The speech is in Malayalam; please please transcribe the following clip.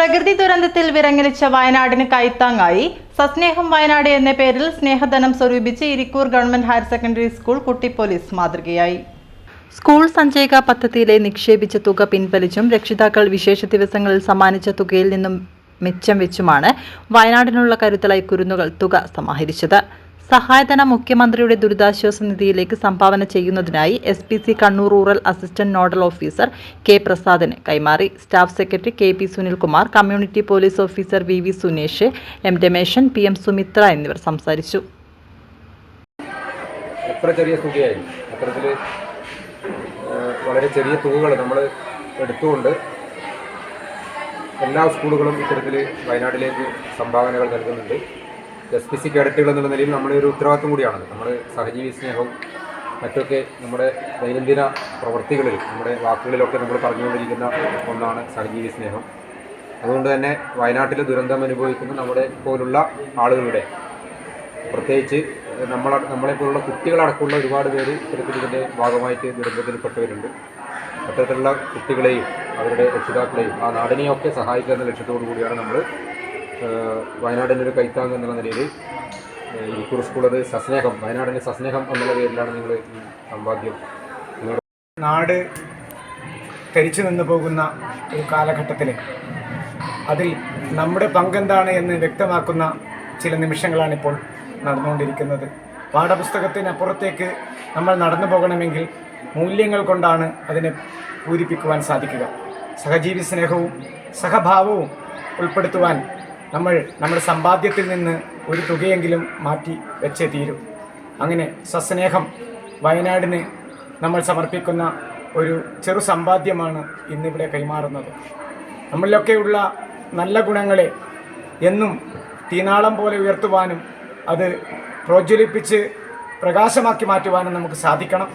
പ്രകൃതി ദുരന്തത്തിൽ വിറങ്ങലിച്ച വയനാടിന് കൈത്താങ്ങായി. സസ്നേഹം വയനാട് എന്ന പേരിൽ സ്നേഹധനം സ്വരൂപിച്ച് Irikkur government higher secondary school കുട്ടി പോലീസ് മാതൃകയായി. സ്കൂൾ സഞ്ചയിക പദ്ധതിയിലെ നിക്ഷേപിച്ച തുക പിൻവലിച്ചും രക്ഷിതാക്കൾ വിശേഷ ദിവസങ്ങളിൽ സമ്മാനിച്ച തുകയിൽ നിന്നും മിച്ചം വെച്ചുമാണ് വയനാടിനുള്ള കരുത്തലായി കുരുന്നുകൾ തുക സമാഹരിച്ചത്. സഹായധന മുഖ്യമന്ത്രിയുടെ ദുരിതാശ്വാസ നിധിയിലേക്ക് സംഭാവന ചെയ്യുന്നതിനായി S P C Kannur rural assistant nodal officer K പ്രസാദിന് കൈമാറി. Staff secretary K P Sunilkumar community police officer V V Sunesh M Rameshan P M Sumithra എന്നിവർ സംസാരിച്ചു. എത്ര ചെറിയ തുകയായിരുന്നു അത്തരത്തിൽ വളരെ ചെറിയ തുകകൾ നമ്മൾ എടുത്തുകൊണ്ട് എല്ലാ സ്കൂളുകളും ഇത്തരത്തിൽ വയനാട്ടിലേക്ക് സംഭാവനകൾ നൽകുന്നുണ്ട്. എസ് പി സി കേഡറ്റുകൾ എന്നുള്ള നിലയിൽ നമ്മുടെ ഒരു ഉത്തരവാദിത്വം കൂടിയാണത് നമ്മൾ സഹജീവി സ്നേഹവും മറ്റൊക്കെ നമ്മുടെ ദൈനംദിന പ്രവൃത്തികളിൽ നമ്മുടെ വാക്കുകളിലൊക്കെ നമ്മൾ പറഞ്ഞുകൊണ്ടിരിക്കുന്ന ഒന്നാണ് സഹജീവി സ്നേഹം. അതുകൊണ്ട് തന്നെ വയനാട്ടിൽ ദുരന്തം അനുഭവിക്കുന്ന നമ്മുടെ പോലുള്ള ആളുകളുടെ പ്രത്യേകിച്ച് നമ്മളെ നമ്മളെപ്പോലുള്ള കുട്ടികളടക്കമുള്ള ഒരുപാട് പേര് ഇത്തരത്തിൽ ഇതിന്റെ ഭാഗമായിട്ട് ദുരന്തത്തിൽപ്പെട്ടവരുണ്ട്. അത്തരത്തിലുള്ള കുട്ടികളെയും അവരുടെ രക്ഷിതാക്കളെയും ആ നാടിനെയൊക്കെ സഹായിക്കുക എന്ന ലക്ഷ്യത്തോടു കൂടിയാണ് നമ്മൾ വയനാടിന്റെ ഒരു കൈത്താങ് എന്നുള്ള നിലയിൽ ഇരിക്കൂർ സ്കൂൾ സസ്നേഹം വയനാടിന്റെ സസ്നേഹം എന്നുള്ള പേരിലാണ് നിങ്ങൾ ഈ സമ്പാദ്യം നാട് കരിച്ചു നിന്ന് പോകുന്ന ഒരു കാലഘട്ടത്തിൽ അതിൽ നമ്മുടെ പങ്കെന്താണ് എന്ന് വ്യക്തമാക്കുന്ന ചില നിമിഷങ്ങളാണിപ്പോൾ നടന്നുകൊണ്ടിരിക്കുന്നത്. പാഠപുസ്തകത്തിനപ്പുറത്തേക്ക് നമ്മൾ നടന്നു പോകണമെങ്കിൽ മൂല്യങ്ങൾ കൊണ്ടാണ് അതിനെ പൂരിപ്പിക്കുവാൻ സാധിക്കുക. സഹജീവി സ്നേഹവും സഹഭാവവും ഉൾപ്പെടുത്തുവാൻ നമ്മൾ നമ്മുടെ സമ്പാദ്യത്തിൽ നിന്ന് ഒരു തുകയെങ്കിലും മാറ്റി വെച്ചേ തീരും. അങ്ങനെ സസ്നേഹം വയനാടിന് നമ്മൾ സമർപ്പിക്കുന്ന ഒരു ചെറു സമ്പാദ്യമാണ് ഇന്നിവിടെ കൈമാറുന്നത്. നമ്മളിലൊക്കെയുള്ള നല്ല ഗുണങ്ങളെ എന്നും തീനാളം പോലെ ഉയർത്തുവാനും അത് പ്രോജ്വലിപ്പിച്ച് പ്രകാശമാക്കി മാറ്റുവാനും നമുക്ക് സാധിക്കണം.